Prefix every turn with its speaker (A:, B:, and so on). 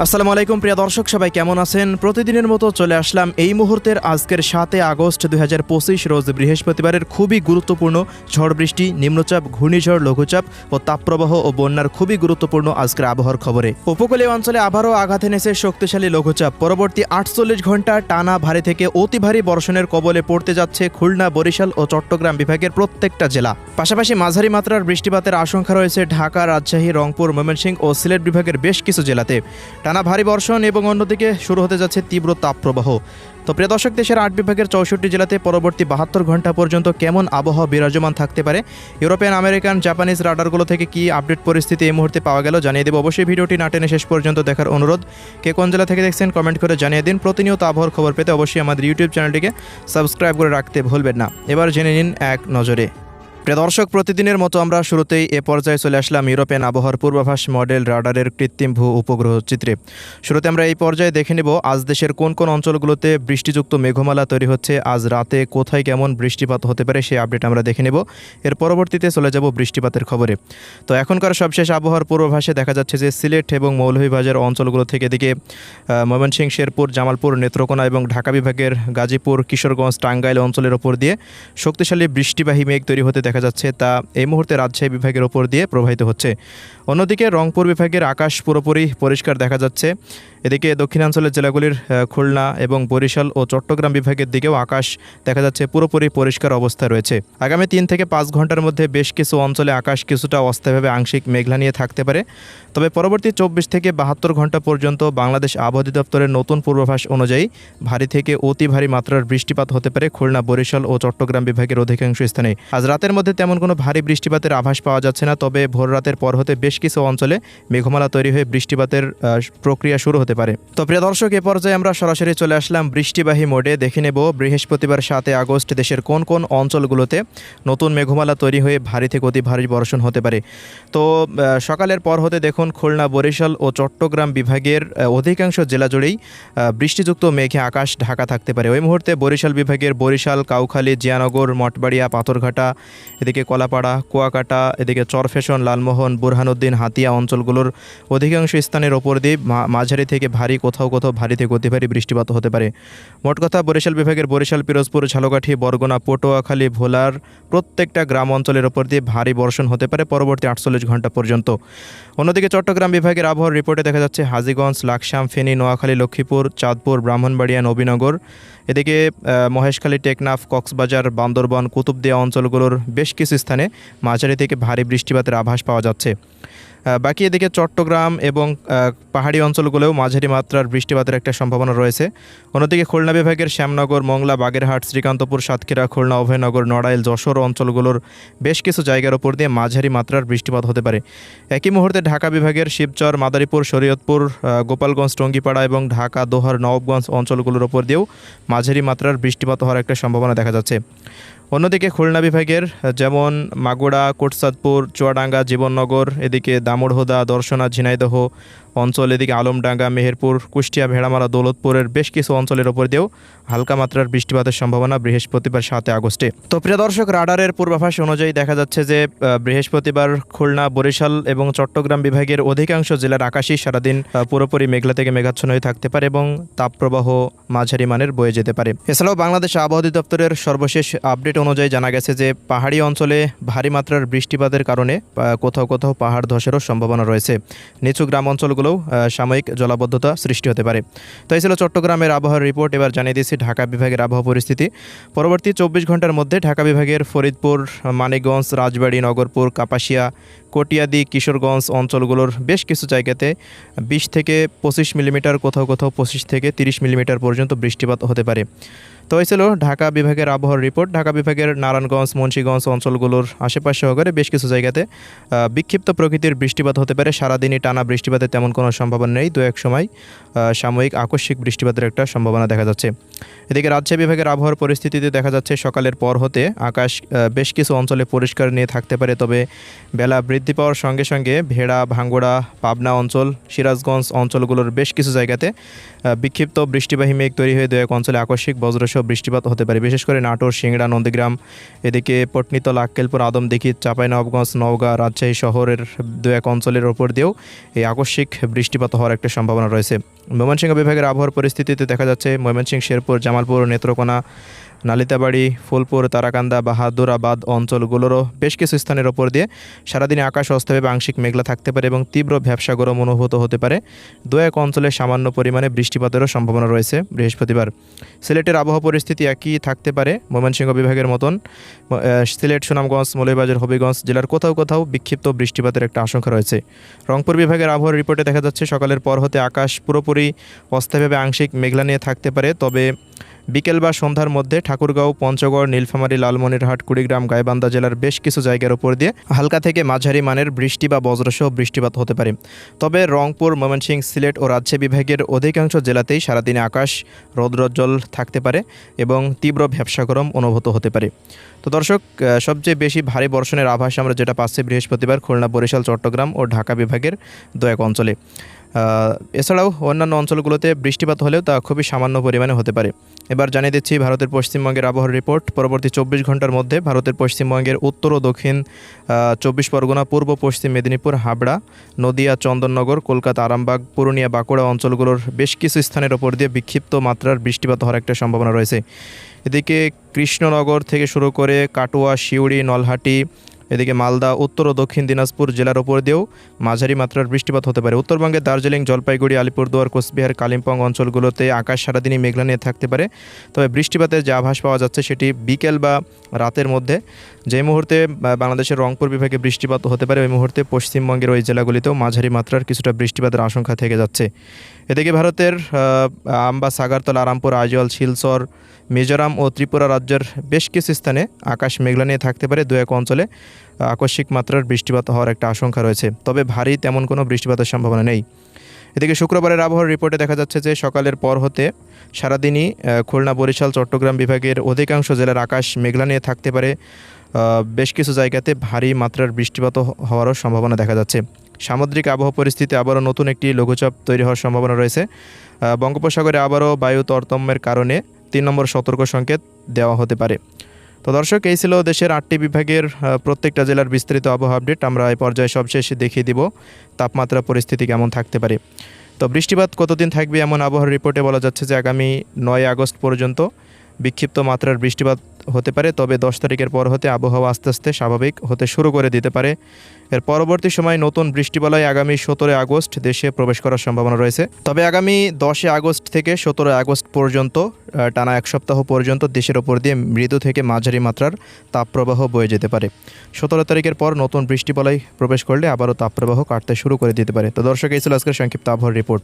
A: আসসালামু আলাইকুম, প্রিয় দর্শক, সবাই কেমন আছেন? প্রতিদিনের মতো চলে আসলাম এই মুহূর্তের আজকের সাতে আগস্ট দুই রোজ বৃহস্পতিবারের খুবই গুরুত্বপূর্ণ ঝড় বৃষ্টি, নিম্নচাপ, ঘূর্ণিঝড়, লঘুচাপ ও তাপপ্রবাহ ও বন্যার খুবই গুরুত্বপূর্ণ আজকের আবহাওয়ার খবরে। উপকূলীয় অঞ্চলে আবারও আঘাত এনেছে শক্তিশালী লঘুচাপ। পরবর্তী আটচল্লিশ ঘণ্টা টানা ভারী থেকে অতি ভারী বর্ষণের কবলে পড়তে যাচ্ছে খুলনা, বরিশাল ও চট্টগ্রাম বিভাগের প্রত্যেকটা জেলা। পাশাপাশি মাঝারি মাত্রার বৃষ্টিপাতের আশঙ্কা রয়েছে ঢাকা, রাজশাহী, রংপুর, ময়মনসিংহ ও সিলেট বিভাগের বেশ কিছু জেলাতে। টানা ভারী বর্ষণ এবং অন্যদিকে শুরু হতে যাচ্ছে তীব্র তাপপ্রবাহ। তো প্রিয় দর্শক, দেশের আট বিভাগের চৌষট্টি জেলাতে পরবর্তী বাহাত্তর ঘণ্টা পর্যন্ত কেমন আবহাওয়া বিরাজমান থাকতে পারে? ইউরোপিয়ান, আমেরিকান, জাপানিজ রাডারগুলো থেকে কি আপডেট পরিস্থিতি এই মুহূর্তে পাওয়া গেল জানিয়ে দেবো। অবশ্যই ভিডিওটি না টেনে শেষ পর্যন্ত দেখার অনুরোধ। কে কোন জেলা থেকে দেখছেন কমেন্ট করে জানিয়ে দিন। প্রতিনিয়ত আবহাওয়ার খবর পেতে অবশ্যই আমাদের ইউটিউব চ্যানেলটিকে সাবস্ক্রাইব করে রাখতে ভুলবেন না। এবার জেনে নিন এক নজরে। প্রিয় দর্শক, প্রতিদিনের মতো আমরা শুরুতেই এ পর্যায়ে চলে আসলাম ইউরোপিয়ান আবহাওয়ার পূর্বাভাস মডেল রাডারের কৃত্রিম ভূ উপগ্রহ চিত্রে। শুরুতে আমরা এই পর্যায়ে দেখে নেব, আজ দেশের কোন কোন অঞ্চলগুলোতে বৃষ্টিযুক্ত মেঘমালা তৈরি হচ্ছে, আজ রাতে কোথায় কেমন বৃষ্টিপাত হতে পারে সেই আপডেট আমরা দেখে নেব। এর পরবর্তীতে চলে যাব বৃষ্টিপাতের খবরে। তো এখনকার সবশেষ আবহাওয়ার পূর্বাভাসে দেখা যাচ্ছে যে সিলেট এবং মৌলভীবাজার অঞ্চলগুলো থেকে এদিকে ময়মনসিংহ, শেরপুর, জামালপুর, নেত্রকোনা এবং ঢাকা বিভাগের গাজীপুর, কিশোরগঞ্জ, টাঙ্গাইল অঞ্চলের ওপর দিয়ে শক্তিশালী বৃষ্টিবাহী মেঘ তৈরি হতে যাচ্ছে তা এই মুহূর্তে রাজশাহী বিভাগের ওপর দিয়ে প্রবাহিত হচ্ছে। অন্যদিকে রংপুর বিভাগের আকাশ পুরোপুরি পরিষ্কার দেখা যাচ্ছে। এদিকে দক্ষিণাঞ্চলের জেলাগুলির খুলনা এবং বরিশাল ও চট্টগ্রাম বিভাগের দিকেও আকাশ দেখা যাচ্ছে পুরোপুরি পরিষ্কার অবস্থা রয়েছে। আগামী তিন থেকে পাঁচ ঘণ্টার মধ্যে বেশ কিছু অঞ্চলে আকাশ কিছুটা অস্থায়ীভাবে আংশিক মেঘলা নিয়ে থাকতে পারে। তবে পরবর্তী চব্বিশ থেকে বাহাত্তর ঘণ্টা পর্যন্ত বাংলাদেশ আবহাওয়া দপ্তরের নতুন পূর্বাভাস অনুযায়ী ভারী থেকে অতি ভারী মাত্রার বৃষ্টিপাত হতে পারে খুলনা, বরিশাল ও চট্টগ্রাম বিভাগের অধিকাংশ স্থানে। আজ রাতের মধ্যে তেমন কোনো ভারী বৃষ্টিপাতের আভাস পাওয়া যাচ্ছে না, তবে ভোর রাতের পর হতে বেশ কিছু অঞ্চলে মেঘমালা তৈরি হয়ে বৃষ্টিপাতের প্রক্রিয়া শুরু হতে পারে। তো প্রিয় দর্শক, এ পর্যায়ে আমরা সরাসরি চলে আসলাম বৃষ্টিবাহী মোডে। দেখে নেব বৃহস্পতিবার সাতে আগস্ট দেশের কোন কোন অঞ্চলগুলোতে নতুন মেঘমালা তৈরি হয়ে ভারী থেকে অতি ভারী বর্ষণ হতে পারে। তো সকালের পর হতে দেখুন খুলনা, বরিশাল ও চট্টগ্রাম বিভাগের অধিকাংশ জেলা জুড়েই বৃষ্টিযুক্ত মেঘে আকাশ ঢাকা থাকতে পারে। ওই মুহূর্তে বরিশাল বিভাগের বরিশাল, কাউখালী, জিয়ানগর, মঠবাড়িয়া, পাথরঘাটা, এদিকে কলাপাড়া, কুয়াকাটা, এদিকে চরফেশন, লালমোহন, বুরহানুদ্দিন, হাতিয়া অঞ্চলগুলোর অধিকাংশ স্থানের ওপর দিয়ে মাঝারি থেকে ভারী, কোথাও কোথাও ভারী থেকে অতি ভারী বৃষ্টিপাত হতে পারে। মোট কথা বরিশাল বিভাগের বরিশাল, পিরোজপুর, ঝালকাঠি, বরগুনা, পটুয়াখালী, ভোলার প্রত্যেকটা গ্রাম অঞ্চলের ওপর দিয়ে ভারী বর্ষণ হতে পারে পরবর্তী আটচল্লিশ ঘণ্টা পর্যন্ত। অন্যদিকে চট্টগ্রাম বিভাগের আবহাওয়ার রিপোর্টে দেখা যাচ্ছে হাজীগঞ্জ, লাকসাম, ফেনী, নোয়াখালী, লক্ষ্মীপুর, চাঁদপুর, ব্রাহ্মণবাড়িয়া, নবীনগর, এদিকে মহেশখালী, টেকনাফ, কক্সবাজার, বান্দরবন, কুতুবদিয়া অঞ্চলগুলোর বেশ কিছু স্থানে মাঝারি থেকে ভারী বৃষ্টিপাতের আভাস পাওয়া যাচ্ছে। বাকি এদিকে চট্টগ্রাম এবং পাহাড়ি অঞ্চলগুলোও মাঝারি মাত্রার বৃষ্টিপাতের একটা সম্ভাবনা রয়েছে। অন্যদিকে খুলনা বিভাগের শ্যামনগর, মংলা, বাগেরহাট, শ্রীকান্তপুর, সাতক্ষীরা, খুলনা, অভয়নগর, নড়াইল, যশোর অঞ্চলগুলোর বেশ কিছু জায়গার ওপর দিয়ে মাঝারি মাত্রার বৃষ্টিপাত হতে পারে। একই মুহূর্তে ঢাকা বিভাগের শিবচর, মাদারীপুর, শরীয়তপুর গোপালগঞ্জ, টঙ্গিপাড়া এবং ঢাকা, দোহার নবাবগঞ্জ অঞ্চলগুলোর ওপর দিয়েও মাঝারি মাত্রার বৃষ্টিপাত হওয়ার একটা সম্ভাবনা দেখা যাচ্ছে। অন্যদিকে খুলনা বিভাগের, যেমন মাগুড়া কোটসাদপুর, চুয়াডাঙ্গা, জীবননগর, এদিকে দামুড়হুদা, দর্শনা, ঝিনাইদহ অঞ্চল এদিকে আলমডাঙ্গা, মেহেরপুর, কুষ্টিয়া, ভেড়ামারা, দৌলতপুরের বেশ কিছু অঞ্চলের ওপর দিয়েও হালকা মাত্রার বৃষ্টিপাতের সম্ভাবনা বৃহস্পতিবার সাতে আগস্টে। তো প্রিয় দর্শক, রাডারের পূর্বাভাস অনুযায়ী দেখা যাচ্ছে যে বৃহস্পতিবার খুলনা, বরিশাল এবং চট্টগ্রাম বিভাগের অধিকাংশ জেলার আকাশই সারাদিন পুরোপুরি মেঘলা থেকে মেঘাচ্ছন্ন হয়ে থাকতে পারে এবং তাপপ্রবাহ মাঝারি মানের বয়ে যেতে পারে। এছাড়াও বাংলাদেশ আবহাওয়া দপ্তরের সর্বশেষ আপডেট অনুযায়ী জানা গেছে যে, পাহাড়ি অঞ্চলে ভারী মাত্রার বৃষ্টিপাতের কারণে কোথাও কোথাও পাহাড় ধসেরও সম্ভাবনা রয়েছে। নিচু গ্রাম অঞ্চলগুলোও সাময়িক জলাবদ্ধতা সৃষ্টি হতে পারে। তো এই ছিল চট্টগ্রামের আবহাওয়ার রিপোর্ট। এবার জানিয়ে দিয়েছি ঢাকা বিভাগের আবহাওয়া পরিস্থিতি। পরবর্তী চব্বিশ ঘণ্টার মধ্যে ঢাকা বিভাগের ফরিদপুর, মানিকগঞ্জ, রাজবাড়ী, নগরপুর, কাপাসিয়া, কটিয়াদি, কিশোরগঞ্জ অঞ্চলগুলোর বেশ কিছু জায়গাতে বিশ থেকে পঁচিশ মিলিমিটার, কোথাও কোথাও পঁচিশ থেকে তিরিশ মিলিমিটার পর্যন্ত বৃষ্টিপাত হতে পারে। তো এই ছিল ঢাকা বিভাগের আবহাওয়ার রিপোর্ট। ঢাকা বিভাগের নারায়ণগঞ্জ, মুন্সীগঞ্জ অঞ্চলগুলোর আশেপাশ সহকারে বেশ কিছু জায়গাতে বিক্ষিপ্ত প্রকৃতির বৃষ্টিপাত হতে পারে। সারাদিনই টানা বৃষ্টিপাতের তেমন কোনো সম্ভাবনা নেই। দু এক সময় সাময়িক আকস্মিক বৃষ্টিপাতের একটা সম্ভাবনা দেখা যাচ্ছে। এদিকে রাজশাহী বিভাগের আবহাওয়ার পরিস্থিতিতে দেখা যাচ্ছে, সকালের পর হতে আকাশ বেশ কিছু অঞ্চলে পরিষ্কার নিয়ে থাকতে পারে। তবে বেলা বৃদ্ধি পাওয়ার সঙ্গে সঙ্গে ভেড়া, ভাঙ্গুড়া, পাবনা অঞ্চল, সিরাজগঞ্জ অঞ্চলগুলোর বেশ কিছু জায়গাতে বিক্ষিপ্ত বৃষ্টিবাহী মেঘ তৈরি হয়ে দু এক অঞ্চলে আকস্মিক বজ্রসহ বৃষ্টিপাত হতে পারে। বিশেষ করে নাটোর, সিংড়া, নন্দীগ্রাম, এদিকে পটনিতল, আক্কেলপুর, আদমদিঘি, চাঁপাইনবাবগঞ্জ, নওগাঁ, রাজশাহী শহরের দু এক অঞ্চলের ওপর দিয়েও এই আকস্মিক বৃষ্টিপাত হওয়ার একটা সম্ভাবনা রয়েছে। ময়মনসিংহ বিভাগের আবহাওয়ার পরিস্থিতিতে দেখা যাচ্ছে ময়মনসিংহ, শেরপুর, জামালপুর, নেত্রকোনা নালিতাবাড়ি, ফুলপুর, তারাকান্দা, বাহাদুরাবাদ অঞ্চলগুলোরও বেশ কিছু স্থানের ওপর দিয়ে সারাদিনে আকাশ অস্থায়ী আংশিক মেঘলা থাকতে পারে এবং তীব্র ভ্যাবসা গরম অনুভূত হতে পারে। দু এক অঞ্চলে সামান্য পরিমাণে বৃষ্টিপাতেরও সম্ভাবনা রয়েছে বৃহস্পতিবার। সিলেটের আবহাওয়া পরিস্থিতি একই থাকতে পারে ময়মনসিংহ বিভাগের মতন। সিলেট, সুনামগঞ্জ, মৌলভীবাজার, হবিগঞ্জ জেলার কোথাও কোথাও বিক্ষিপ্ত বৃষ্টিপাতের একটা আশঙ্কা রয়েছে। রংপুর বিভাগের আবহাওয়ার রিপোর্টে দেখা যাচ্ছে সকালের পর হতে আকাশ পুরোপুরি অস্থায়ীভাবে আংশিক মেঘলা নিয়ে থাকতে পারে, তবে বিকেল বা সন্ধ্যার মধ্যে ঠাকুরগাঁও, পঞ্চগড়, নীলফামারী, লালমনিরহাট, কুড়িগ্রাম, গাইবান্ধা জেলার বেশ কিছু জায়গার উপর দিয়ে হালকা থেকে মাঝারি মানের বৃষ্টি বা বজ্রসহ বৃষ্টিপাত হতে পারে। তবে রংপুর, ময়মনসিংহ, সিলেট ও রাজশাহী বিভাগের অধিকাংশ জেলাতেই সারাদিনে আকাশ রৌদ্রোজ্জ্বল থাকতে পারে এবং তীব্র ভ্যাবসা গরম অনুভূত হতে পারে। তো দর্শক সবচেয়ে বেশি ভারী বর্ষণের আভাস আমরা যেটা পাচ্ছি বৃহস্পতিবার খুলনা, বরিশাল, চট্টগ্রাম ও ঢাকা বিভাগের দু এক অঞ্চলে। এছাড়াও অন্যান্য অঞ্চলগুলোতে বৃষ্টিপাত হলেও তা খুবই সামান্য পরিমাণে হতে পারে। এবার জানিয়ে দিচ্ছি ভারতের পশ্চিমবঙ্গের আবহাওয়ার রিপোর্ট। পরবর্তী চব্বিশ ঘণ্টার মধ্যে ভারতের পশ্চিমবঙ্গের উত্তর ও দক্ষিণ চব্বিশ পরগনা, পূর্ব, পশ্চিম মেদিনীপুর, হাবড়া, নদিয়া, চন্দননগর, কলকাতা, আরামবাগ, পুরুলিয়া, বাঁকুড়া অঞ্চলগুলোর বেশ কিছু স্থানের ওপর দিয়ে বিক্ষিপ্ত মাত্রার বৃষ্টিপাত হওয়ার একটা সম্ভাবনা রয়েছে। এদিকে কৃষ্ণনগর থেকে শুরু করে কাটোয়া শিউড়ি নলহাটি এদিকে মালদা, উত্তর ও দক্ষিণ দিনাজপুর জেলার ওপর দিয়েও মাঝারি মাত্রার বৃষ্টিপাত হতে পারে। উত্তরবঙ্গে দার্জিলিং, জলপাইগুড়ি, আলিপুরদুয়ার, কোচবিহার, কালিম্পং অঞ্চলগুলোতে আকাশ সারাদিনই মেঘলা নিয়ে থাকতে পারে। তবে বৃষ্টিপাতের যে আভাস পাওয়া যাচ্ছে সেটি বিকেল বা রাতের মধ্যে। যে মুহূর্তে বাংলাদেশের রংপুর বিভাগে বৃষ্টিপাত হতে পারে, ওই মুহূর্তে পশ্চিমবঙ্গের ওই জেলাগুলিতেও মাঝারি মাত্রার কিছুটা বৃষ্টিপাতের আশঙ্কা থেকে যাচ্ছে। এদিকে ভারতের আম্বা, সাগারতলা, আরামপুর আইজল শিলচর, মিজোরাম ও ত্রিপুরা রাজ্যের বেশ কিছু স্থানে আকাশ মেঘলা নিয়ে থাকতে পারে দু এক অঞ্চলে। আকস্মিক মাত্রার বৃষ্টিপাত হওয়ার একটা আশঙ্কা রয়েছে। তবে ভারী তেমন কোনো বৃষ্টিপাতের সম্ভাবনা নেই। এদিকে শুক্রবারের আবহাওয়ার রিপোর্টে দেখা যাচ্ছে যে সকালের পর হতে সারাদিনই খুলনা, বরিশাল, চট্টগ্রাম বিভাগের অধিকাংশ জেলার আকাশ মেঘলা নিয়ে থাকতে পারে। বেশ কিছু জায়গাতে ভারী মাত্রার বৃষ্টিপাত হওয়ারও সম্ভাবনা দেখা যাচ্ছে। সামুদ্রিক আবহাওয়া পরিস্থিতি আবারও নতুন একটি লঘুচাপ তৈরি হওয়ার সম্ভাবনা রয়েছে। বঙ্গোপসাগরে আবারও বায়ু তরতম্যের কারণে তিন নম্বর সতর্ক সংকেত দেওয়া হতে পারে। তো দর্শক, এই ছিল দেশের আটটি বিভাগের প্রত্যেকটা জেলার বিস্তৃত আবহাওয়া আপডেট। আমরা এই পর্যায়ে সবশেষ দেখিয়ে দিব তাপমাত্রা, পরিস্থিতি কেমন থাকতে পারে। তো বৃষ্টিপাত কতদিন থাকবে এমন আবহাওয়ার রিপোর্টে বলা যাচ্ছে যে আগামী নয় আগস্ট পর্যন্ত বিক্ষিপ্ত মাত্রার বৃষ্টিপাত হতে পারে, তবে দশ তারিখের পর হতে আবহাওয়া আস্তে আস্তে স্বাভাবিক হতে শুরু করে দিতে পারে। এর পরবর্তী সময় নতুন বৃষ্টিবলয় আগামী সতেরোই আগস্ট দেশে প্রবেশ করার সম্ভাবনা রয়েছে। তবে আগামী দশই আগস্ট থেকে সতেরোই আগস্ট পর্যন্ত টানা এক সপ্তাহ পর্যন্ত দেশের ওপর দিয়ে মৃদু থেকে মাঝারি মাত্রার তাপপ্রবাহ বয়ে যেতে পারে। সতেরো তারিখের পর নতুন বৃষ্টিবলয় প্রবেশ করলে আবারও তাপপ্রবাহ কাটতে শুরু করে দিতে পারে। তো দর্শক, এই ছিল আজকের সংক্ষিপ্ত আবহাওয়ার রিপোর্ট।